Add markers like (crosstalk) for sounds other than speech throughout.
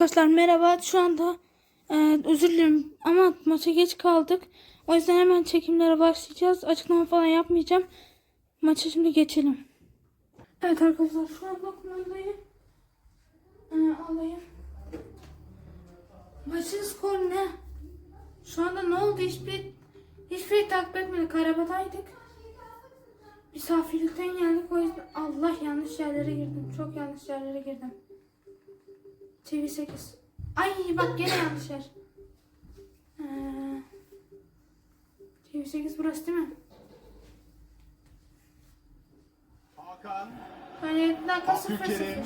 Arkadaşlar merhaba. Şu anda e, özür dilerim ama maça geç kaldık. O yüzden hemen çekimlere başlayacağız. Açıklama falan yapmayacağım. Maça şimdi geçelim. Evet arkadaşlar şu anda kumandayı e, alayım. Maçın skoru ne? Şu anda ne oldu? Hiçbir hiçbir takip etmedik. Arabadaydık. Misafirlikten geldik. O yüzden Allah yanlış yerlere girdim. Çok yanlış yerlere girdim. TV8. Ay bak gene yanlış yer. Ee, TV8 burası değil mi? Hakan, Hani 7 dakika 0 Abdülkerim,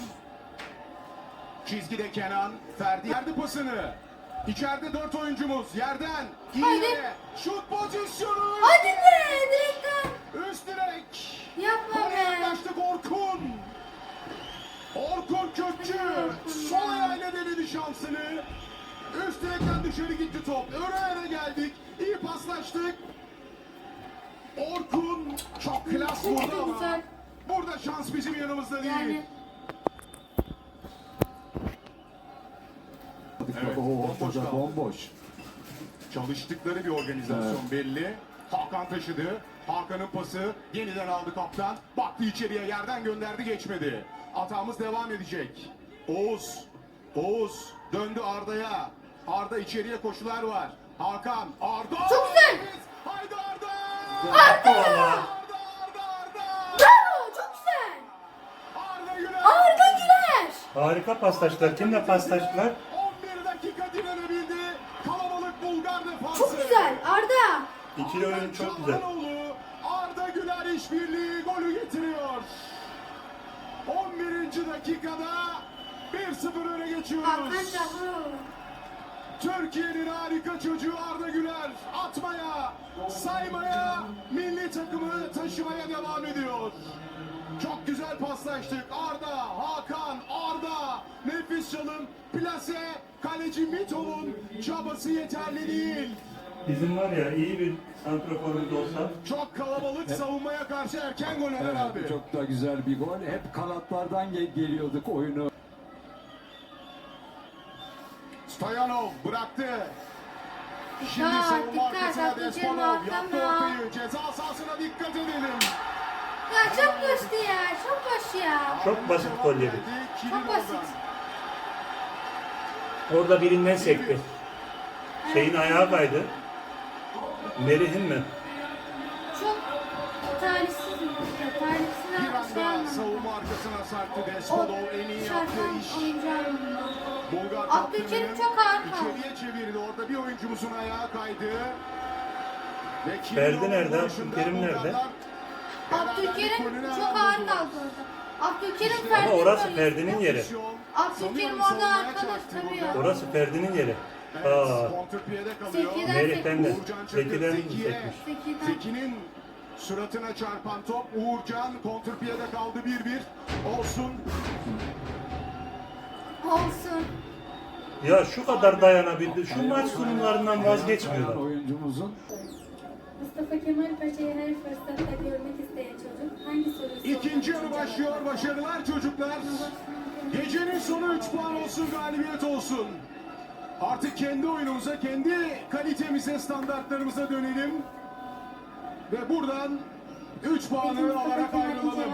çizgide Kenan, Ferdi yerdi pasını. İçeride dört oyuncumuz yerden iyi Haydi. yere şut pozisyonu. Hadi be direkten. Üst direk. Yapma Gole be. yaklaştık Orkun. Orkun Kökçü sol ayağıyla denedi şansını. Üst direkten dışarı gitti top. Öne geldik. İyi paslaştık. Orkun çok klas vurdu ama güzel. burada şans bizim yanımızda değil. Yani Evet, Oo, bomboş bomboş. Çalıştıkları bir organizasyon belli. Hakan taşıdı. Hakan'ın pası yeniden aldı kaptan. Baktı içeriye yerden gönderdi geçmedi. Atağımız devam edecek. Oğuz. Oğuz döndü Arda'ya. Arda içeriye koşular var. Hakan. Arda. Çok güzel. Haydi Arda. Arda. Arda Arda Arda. Bravo çok güzel. Arda Güler. Arda Güler. Harika paslaştılar. Kimle paslaştılar? İkili oyun çok güzel. Arda Güler işbirliği golü getiriyor. 11. dakikada 1-0 öne geçiyoruz. Türkiye'nin harika çocuğu Arda Güler atmaya, saymaya, milli takımı taşımaya devam ediyor. Çok güzel paslaştık. Arda, Hakan, Arda. Nefis çalım. Plase, kaleci Mitov'un çabası yeterli değil. Bizim var ya iyi bir santraforumuz olsa Çok kalabalık savunmaya karşı erken gol Eren abi. Evet, çok da güzel bir gol. Hep kanatlardan ge- geliyorduk oyunu. Stoyanov bıraktı. Şimdi Dikkat, savunma dikkat, arkasına arkanda. yaptı ortayı. Ceza sahasına dikkat edelim. Ya çok boştu ya. Çok boş ya. çok basit gol yedi. Çok basit. Orada birinden sekti. Şeyin ayağı kaydı. Merih'in mi? Çok talihsiz. Talihsizine Bir şey anda anlamında. savunma arkasına sarktı O Desponov en iyi yaptığı iş. Bulgar Abdülkerim çok ağır kaldı. İçeriye çevirdi. Orada bir oyuncumuzun ayağı kaydı. Ferdi nerede? Abdülkerim nerede? Abdülkerim çok ağır kaldı orada. Abdülkerim İşte- Ferdi Ama orası. Ferdi'nin yeri. Abdülkerim orada çarptı tabii ya. Orası Ferdi'nin yeri. Aa, Merih'ten de. Zeki'den sekmiş. Zeki'nin suratına çarpan top Uğurcan kontrpiyede kaldı 1-1. Olsun. Olsun. Ya şu kadar dayanabildi. Şu maç sunumlarından vazgeçmiyorlar. oyuncumuzun Mustafa Kemal Paşa'yı her fırsatta görmek isteyen çocuk hangi soruyu İkinci yarı başlıyor. Başarılar çocuklar. Gecenin sonu 3 puan olsun, galibiyet olsun. Artık kendi oyunumuza, kendi kalitemize, standartlarımıza dönelim. Ve buradan 3 puanı alarak ayrılalım.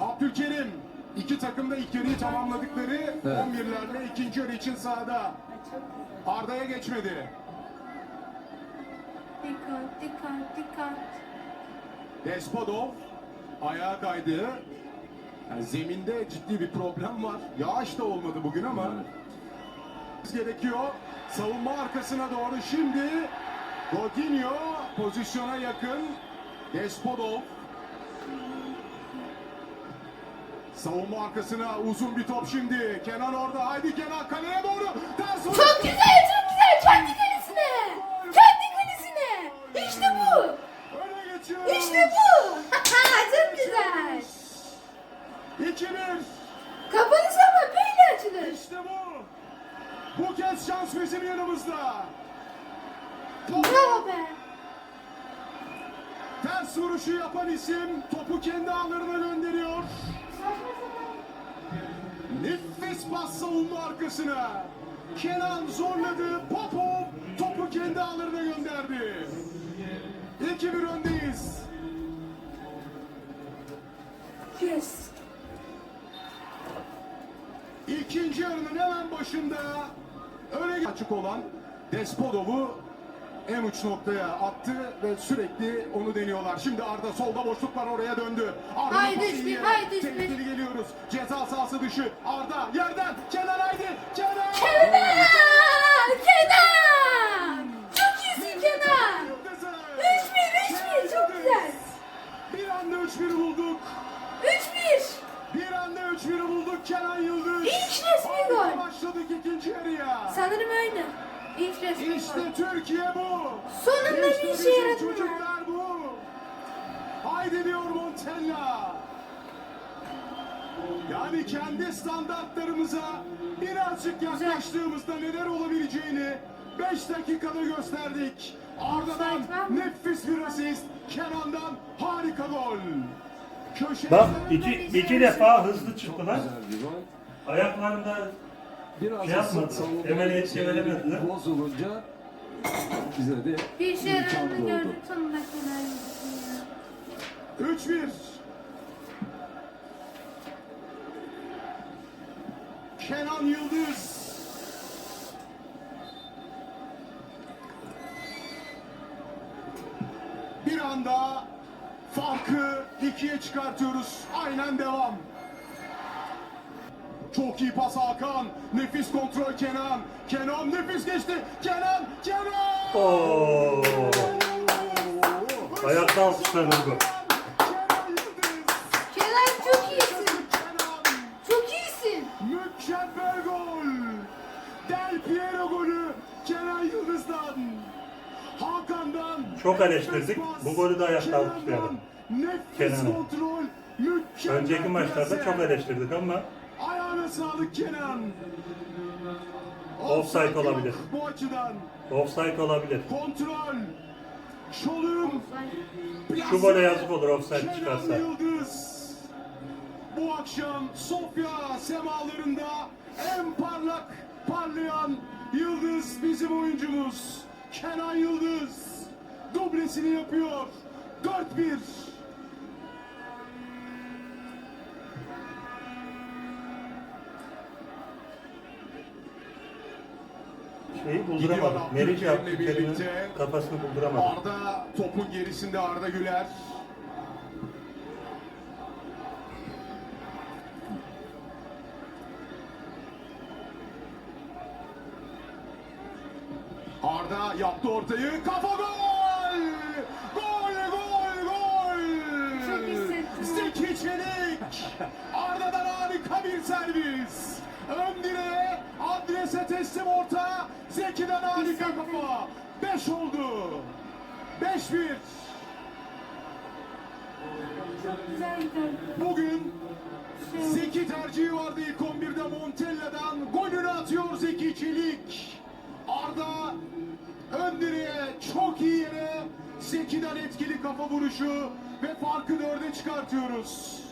Abdülkerim iki takım da ilk yarıyı tamamladıkları 11'lerle ikinci yarı için sahada. Arda'ya geçmedi. Dikkat, dikkat, dikkat. Despodov ayağa kaydı. Yani zeminde ciddi bir problem var. Yağış da olmadı bugün ama gerekiyor. Savunma arkasına doğru şimdi Godinho pozisyona yakın. Despodov Savunma arkasına uzun bir top şimdi. Kenan orada. Haydi Kenan kaleye doğru. Ters. Çok güzel, çok güzel. Kendi kalesine. Kendi kalesine. İşte bu. Öne geçiyor. İşte bu. çok güzel. 2-1. Kapanış ama böyle açılır. İşte bu. Bu şans bizim yanımızda. Bravo be. ters vuruşu yapan isim topu kendi ağlarına gönderiyor. Nefis pas savunma arkasına. Kenan zorladı. Popov topu kendi ağlarına gönderdi. 2-1 öndeyiz. Yes. İkinci yarının hemen başında öne açık olan Despodov'u en uç noktaya attı ve sürekli onu deniyorlar. Şimdi Arda solda boşluk var oraya döndü. Arda'nın Haydi iyi. haydi. Tehlikeli geliyoruz. Ceza sahası dışı. Arda yerden. Kenan haydi. Kenan! Kenan! Haydi diyor Montella. Yani kendi standartlarımıza birazcık yaklaştığımızda neler olabileceğini 5 dakikada gösterdik. Arda'dan nefis bir asist. Kenan'dan harika gol. Köşe Bak iki, iki defa hızlı çıktı lan. Ayaklarında Biraz Şey yapmadı, yetki veremediler. Bozulunca bize de Bir yaradığını doğdu. gördük sonunda Kenan Yıldız'ın ya. 3-1. Kenan Yıldız. Bir anda farkı ikiye çıkartıyoruz. Aynen devam. Çok iyi pas Hakan. Nefis kontrol Kenan. Kenan nefis geçti. Kenan, Kenan! Oo. Ayakta alkışlar oldu. Kenan Yıldız. Kenan çok iyisin. Kenan. Çok iyisin. Mükemmel gol. Del Piero golü Kenan Yıldız'dan. Hakan'dan. Çok eleştirdik. Bu golü de ayakta alkışlayalım. Kenan'ı. Önceki maçlarda çok eleştirdik ama Ayağına sağlık Kenan. Offside olabilir. Bu açıdan. offside olabilir. Kontrol. Çolum. Şu gole yazık olur offside çıkarsa. Yıldız. Bu akşam Sofya semalarında en parlak parlayan yıldız bizim oyuncumuz. Kenan Yıldız. Dublesini yapıyor. 4-1. Şeyi bulduramadık. Meriç yaptı Kerim'in kafasını bulduramadık. Arda topun gerisinde Arda Güler. Yaptı ortayı. Kafa gol! Gol, gol, gol! Zeki Çelik! Arda'dan harika bir servis. Ön direğe, adrese teslim orta. Zeki'den harika kafa. 5 oldu. 5-1. Çok güzel gidiyordu. Bugün Şey, Zeki tercihi vardı ilk 11'de Montella'dan. Golünü atıyor Zeki Çelik. Arda ön direğe çok iyi yere Zeki'den etkili kafa vuruşu ve farkı dörde çıkartıyoruz.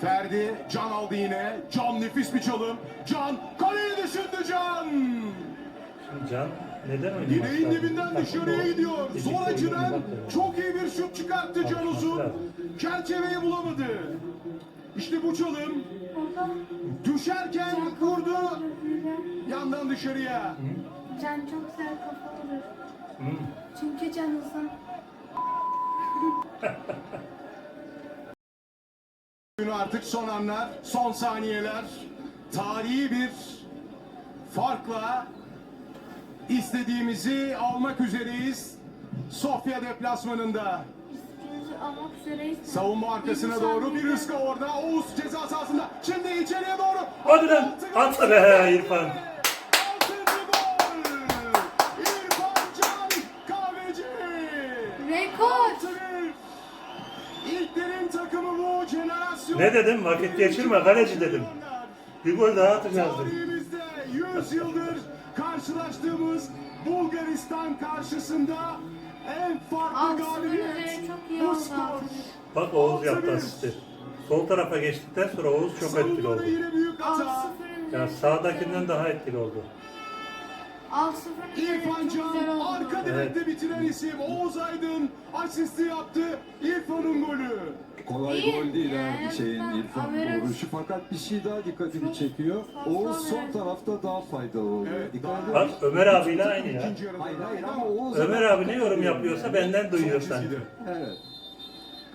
Ferdi Can aldı yine. Can nefis bir çalım. Can kaleyi düşündü Can. Şimdi Can neden oynamak Direğin dibinden dışarıya gidiyor. Zor açıdan çok iyi bir şut çıkarttı Can Uzun. Çerçeveyi bulamadı. İşte bu çalım düşerken vurdu yandan dışarıya. Can çok güzel kafa vurur. Çünkü Can uzun. (laughs) Bugün artık son anlar, son saniyeler. Tarihi bir farkla istediğimizi almak üzereyiz. Sofya deplasmanında. Almak üzereyiz. Savunma arkasına doğru bir ıska orada. Oğuz ceza sahasında. Şimdi içeriye doğru. Hadi lan, Altı at gol. be İrfan. Altıncı gol. İrfan Can Kahveci. Rekor. 6-1. İlklerin takımı bu jenerasyon. Ne dedim? Vakit geçirme kaleci dedim. Bir gol daha atacağız dedim. Tarihimizde 100 yıldır karşılaştığımız Bulgaristan karşısında En farklı galibiyet. Bu skor. Bak Oğuz yaptı asisti. Sol tarafa geçtikten sonra Oğuz çok etkili oldu. yine büyük hata. 6-0'ın Ya sağdakinden daha etkili oldu. 6-0'ın üzeri İrfan Can arka direkte bitiren isim. Oğuz Aydın asisti yaptı. İrfan'ın golü. Kolay İyi. gol değil Yani ha şeyin ben İrfan averaj- vuruşu fakat bir şey daha dikkatimi çekiyor. Oğuz son tarafta daha faydalı oluyor. Evet, Dikkat. Bak Ömer abiyle aynı ya. Hayır hayır ama Oğuz Ömer abi ne yorum yapıyorsa benden duyuyor Son sanki. Evet.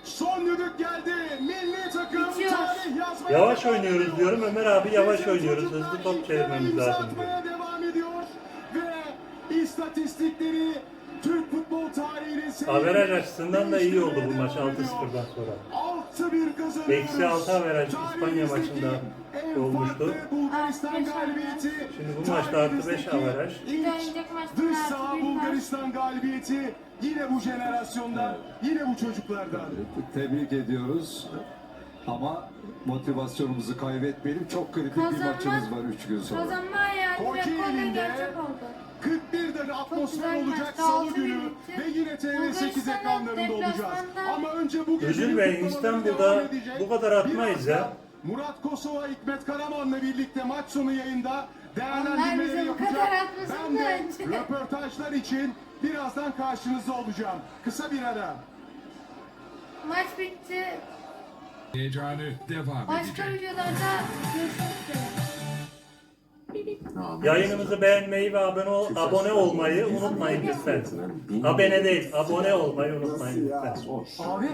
Son düdük geldi. Milli takım Bitiyor. tarih yazmaya Yavaş oynuyoruz diyorum. Ömer abi yavaş Bizim oynuyoruz. Hızlı top çevirmemiz lazım diyor. İstatistikleri Türk futbol tarihinin Averaj açısından da iyi oldu bu maç 6-0'dan sonra. 6-1 kazanıyoruz. Eksi altı averaj İspanya maçında olmuştu. Bulgaristan galibiyeti. Şimdi bu maçta artı beş tarihimizdeki averaj. Bir Dış saha bir. Bulgaristan galibiyeti yine bu jenerasyondan, yine bu çocuklardan. Tebrik ediyoruz. Ama motivasyonumuzu kaybetmeyelim. Çok kritik bir Kazanma- maçımız var 3 gün sonra. Kazanma hayali ve Kocaeli'nde konu gerçek oldu. 41 dakika atmosfer olacak Salı günü ve yine TV8 Bulgaristan'ın ekranlarında olacağız. Ama önce bu gecenin Üzülmeyin, kutlamaları İstanbul'da bu kadar atmayız ya. Murat Kosova, Hikmet Karaman'la birlikte maç sonu yayında değerlendirmeleri yapacak. Ben de bence. röportajlar için birazdan karşınızda olacağım. Kısa bir ara. Maç bitti. Heyecanı devam Başka edecek. videolarda görüşmek üzere. Yayınımızı beğenmeyi ve abone, ol- abone olmayı unutmayın lütfen. Abone değil, abone olmayı unutmayın lütfen. Abi